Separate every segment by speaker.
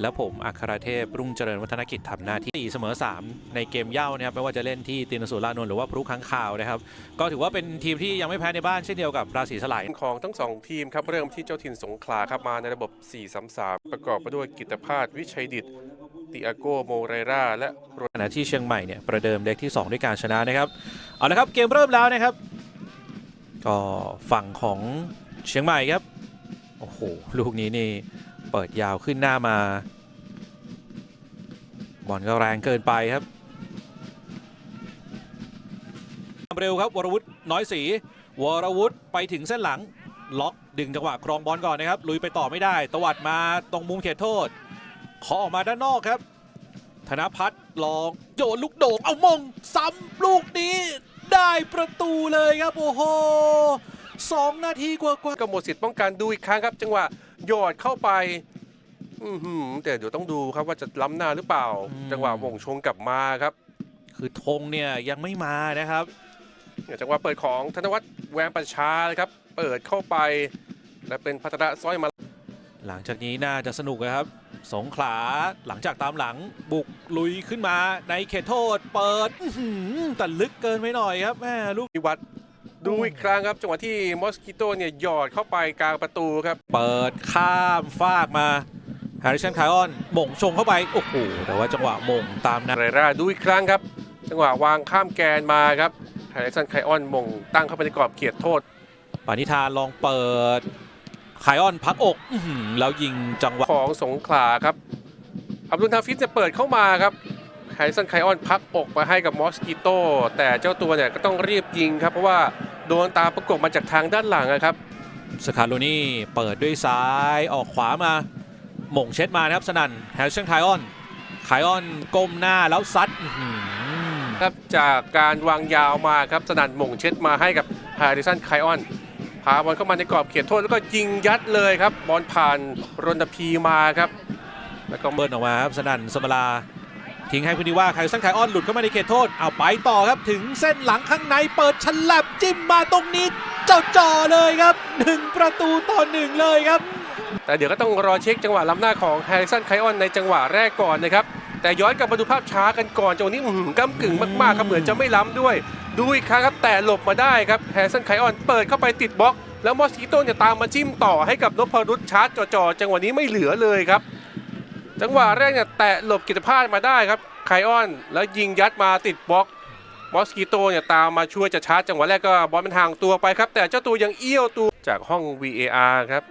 Speaker 1: และผมอัครเทพรุ่งเจริญวัฒนกิจทำหน้าที่สี่เสมอ 3 ในเกมเหย้านะครับไม่ว่าจะเล่นที่ตินสุรานนท์หรือว่าพรุค้างข่าวนะครับ ก็ถือว่าเป็นทีมที่ยังไม่แพ้ในบ้านเช่นเดียวกับราศีสลาย
Speaker 2: ของทั้งสองทีมครับเริ่มที่เจ้าถิ่นสงขลาครับมาในระบบ 4-3-3 ประกอบไปด้วยกิตภาสวิชัยดิตติอาโกโมเรราและโร
Speaker 1: ขณะที่เชียงใหม่เนี่ยประเดิมเล็กที่ 2 ด้วยการชนะนะครับเอาละครับเกมเริ่มแล้วนะครับก็ฝั่งของเชียงใหม่ครับโอ้โหลูกนี้นี่ เปิดยาวขึ้นหน้ามา บอลก็แรงเกินไปครับเร็วครับวรวุฒิน้อยสีวรวุฒิไปถึงเส้นหลัง ล็อกดึงจังหวะครองบอลก่อนนะครับ ลุยไปต่อไม่ได้ตวัดมาตรงมุมเขตโทษ ขอออกมาด้านนอกครับ ธนพัฒน์ลองโยนลูกโด่งเอามง ซ้ำลูกนี้ได้ประตูเลยครับ โอ้โหสองนาทีกว่ากว่า
Speaker 2: ก็หมดสิทธิ์ป้องกันดูอีกครั้งครับ จังหวะหยอดเข้าไป อือหือแต่เดี๋ยวต้องดูครับว่าจะล้ำหน้าหรือเปล่าจังหวะหม่งชงกลับมาครับ
Speaker 1: คือธงเนี่ยยังไม่มานะครับ
Speaker 2: เนี่ยจังหวะเปิดของธนวัฒน์แวงประชาเลยครับ เปิดเข้าไป และเป็นพัฒระสร้อยมา
Speaker 1: หลังจากนี้น่าจะสนุกนะครับ สงขลาหลังจากตามหลังบุกลุยขึ้นมาในเขตโทษ เปิดอื้อหือแต่ลึกเกินไปหน่อยครับแม่ลูก
Speaker 2: พิวัตรดูอีกครั้งครับ จังหวะที่มอสกิโตเนี่ยหยอดเข้าไปกลางประตูครับ
Speaker 1: เปิดข้ามฟากมา แฮร์ริสันไคออนหม่งชงเข้าไป โอ้โห แต่ว่าจังหวะหม่งตามนั้น
Speaker 2: เรราดูอีกครั้งครับ จังหวะวางข้ามแกนมาครับไฮริสันไคออนมงตั้งเข้าไปในกรอบเขียดโทษ
Speaker 1: ปานิธานลองเปิดไคออนพักอกอื้อหือแล้วยิงจังหวะ
Speaker 2: ของสงขลาครับอับดุลทาฟิสจะเปิดเข้ามาครับไฮริสันไคออนพักอกมาให้กับมอสกิโตแต่เจ้าตัวเนี่ยก็ต้องรีบยิงครับ เพราะว่าโดนตามประกบมาจากทางด้านหลังอะครับ
Speaker 1: สคาโลนี่เปิดด้วยซ้ายออกขวามา หม่งเช็ดมานะครับสนั่นแฮร์ริสันไคออนไคออนก้มหน้าแล้วซัดอื้อหือ
Speaker 2: ครับจากการวางยาวมาครับสนั่นหม่งเช็ดมาให้กับไฮริสันไคออนพาบอลเข้ามาในกรอบเขียดโทษแล้วก็ยิงยัดเลยครับบอลผ่านรนพีมาครับ แล้วก็
Speaker 1: เบิร์นออกมาครับสนั่นสมลาทิ้งให้พุนิว่าไคสันไคออนหลุดเข้ามาในเขตโทษเอาไปต่อครับถึงเส้นหลังข้างในเปิดฉลับจิ้มมาตรงนี้เจ้าจ่อเลยครับหนึ่งประตูต่อหนึ่งเลยครับ
Speaker 2: แต่เดี๋ยวก็ต้องรอเช็คจังหวะล้ำหน้าของแฮร์ริสันไคออนในจังหวะแรกก่อนนะครับ แต่ย้อนกลับมาดูภาพช้ากันก่อนจังหวะนี้หือก้ากึ่งมากๆครับเหมือนจะไม่ล้ำด้วย ดูอีกครั้งครับแต่หลบมาได้ครับแฮร์ริสันไคออนเปิดเข้าไปติดบล็อก แล้วมอสกิโต้เนี่ยตามมาจิ้มต่อให้กับนพรุษชาร์จจ่อๆจังหวะนี้ไม่เหลือเลยครับ จังหวะแรกเนี่ยแตะหลบกิจพาสมาได้ครับไคออน แล้วยิงยัดมาติดบล็อกมอสกิโตเนี่ยตามมาช่วยจะชาร์จจังหวะแรกก็บอลมันห่างตัวไปครับแต่เจ้าตัวยังเอี้ยวตัวจากห้อง VAR ครับ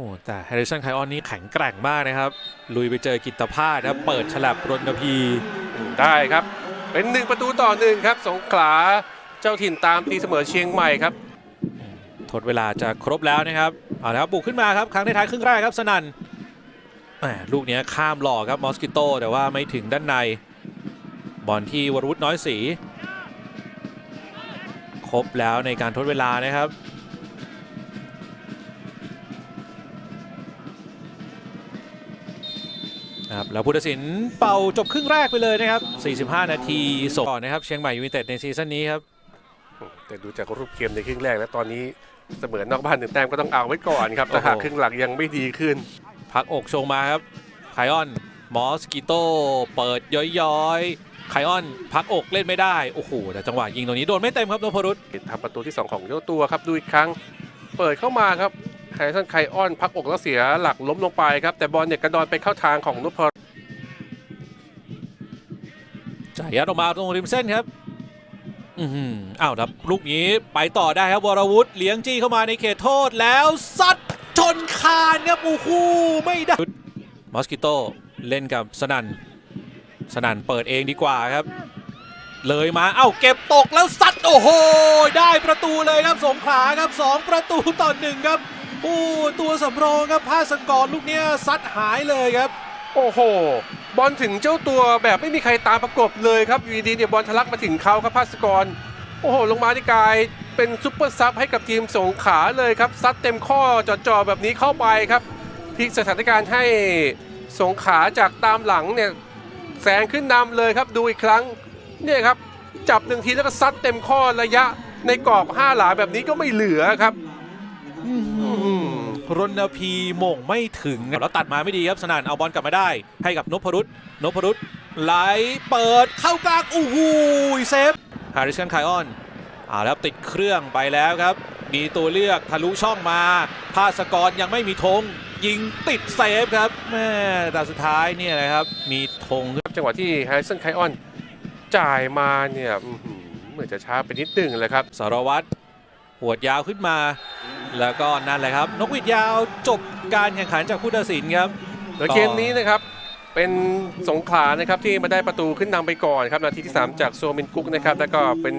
Speaker 1: อ้แต่แฮร์ริสันไคออนนี่แข็งแกร่งมากนะครับ ลุยไปเจอกิตตภาสครับเปิดฉลับรณพี
Speaker 2: ได้ครับ เป็นหนึ่งประตูต่อหนึ่งครับ สงขลาเจ้าถิ่นตามตีเสมอเชียงใหม่ครับ
Speaker 1: ทดเวลาจะครบแล้วนะครับเอาละครับบุกขึ้นมาครับ ครั้งท้ายๆครึ่งแรกครับสนันแหมลูกเนี้ยข้ามหลอกครับมอสกิโตแต่ว่าไม่ถึงด้านใน บอลที่วรวุฒิน้อยสี ครบแล้วในการทดเวลานะครับ ครับแล้วพุทธศิลป์เป่าจบครึ่งแรกไปเลยนะครับ 45 นาทีส่งต่อนะครับ เชียงใหม่ยูไนเต็ดในซีซั่นนี้ครับ
Speaker 2: แต่ดูจากรูปเกมในครึ่งแรกแล้วตอนนี้เสมอนอกบ้านหนึ่งแต้มก็ต้องเอาไว้ก่อนครับแต่หาก
Speaker 1: โอ้โห
Speaker 2: ครึ่งหลังยังไม่ดีขึ้น
Speaker 1: พักอกชงมาครับไคออนมอสกิโตเปิดย้อยๆไคออนพักอกเล่นไม่ได้ โอ้โหแต่จังหวะยิงตรงนี้โดนไม่เต็มครับนพรุษ
Speaker 2: ทำประตูที่ 2 ของเจ้าตัวครับดูอีกครั้ง เปิดเข้ามาครับ ไฮซันไคออนพักอกแล้วเสียหลักล้มลงไปครับ แต่บอลเนี่ยกระดอนไปเข้าทางของนุพร
Speaker 1: จ่ายยัดออกมาตรงริมเส้นครับอือหืออ้าวครับลูกนี้ไปต่อได้ครับวรวุฒิเลี้ยงจี้เข้ามาในเขตโทษแล้วซัดชนคานครับโอ้โหไม่ได้มอสกิโตเล่นกับสนันสนันเปิดเองดีกว่าครับ เลยมาเอ้าเก็บตกแล้วซัดโอ้โห ได้ประตูเลยครับสงขลาครับ 2 ประตูต่อหนึ่งครับ โอ้ตัวสำรองครับพาสกรลูกเนี้ยซัดหายเลยครับ
Speaker 2: โอ้โห บอลถึงเจ้าตัวแบบไม่มีใครตามประกบเลยครับอยู่ดีเนี่ยบอลทะลักมาถึงเขาครับภาสกรโอ้โห ลงมาที่กายเป็นซุปเปอร์ซับให้กับทีมสงขาเลยครับซัดเต็มข้อจ่อๆแบบนี้เข้าไปครับพลิกสถานการณ์ให้สงขาจากตามหลังเนี่ยแซงขึ้นนำเลยครับดูอีกครั้งเนี่ยครับจับหนึ่งทีแล้วก็ซัดเต็มข้อระยะในกรอบ5หลาแบบนี้ก็ไม่เหลือครับ
Speaker 1: รณพีหม่งไม่ถึงแล้วตัดมาไม่ดีครับสนานเอาบอลกลับมาได้ ให้กับนพรุษนพรุษไหลเปิดเข้ากลางโอ้โหเซฟฮาริสันไคออนอ่าแล้วติดเครื่องไปแล้วครับ มีตัวเลือกทะลุช่องมาภาสกรยังไม่มีธงยิงติดเซฟครับแม่แต่สุดท้ายเนี่ยนะครับ มีธง
Speaker 2: จังหวะที่แฮร์ริสันไคออนจ่ายมาเนี่ยอื้อหือเหมือนจะช้าไปนิดนึงเลยครับ
Speaker 1: สารวัตรหวดยาวขึ้นมา แล้วก็นั่นแหละครับ นกหวีดยาวจบการแข่งขันจากผู้ตัดสินครับ
Speaker 2: โดยเกมนี้นะครับเป็นสงขลานะครับที่มาได้ประตูขึ้นนำไปก่อนครับนาทีที่ 3 จากโซมินกุกนะครับแล้วก็เป็น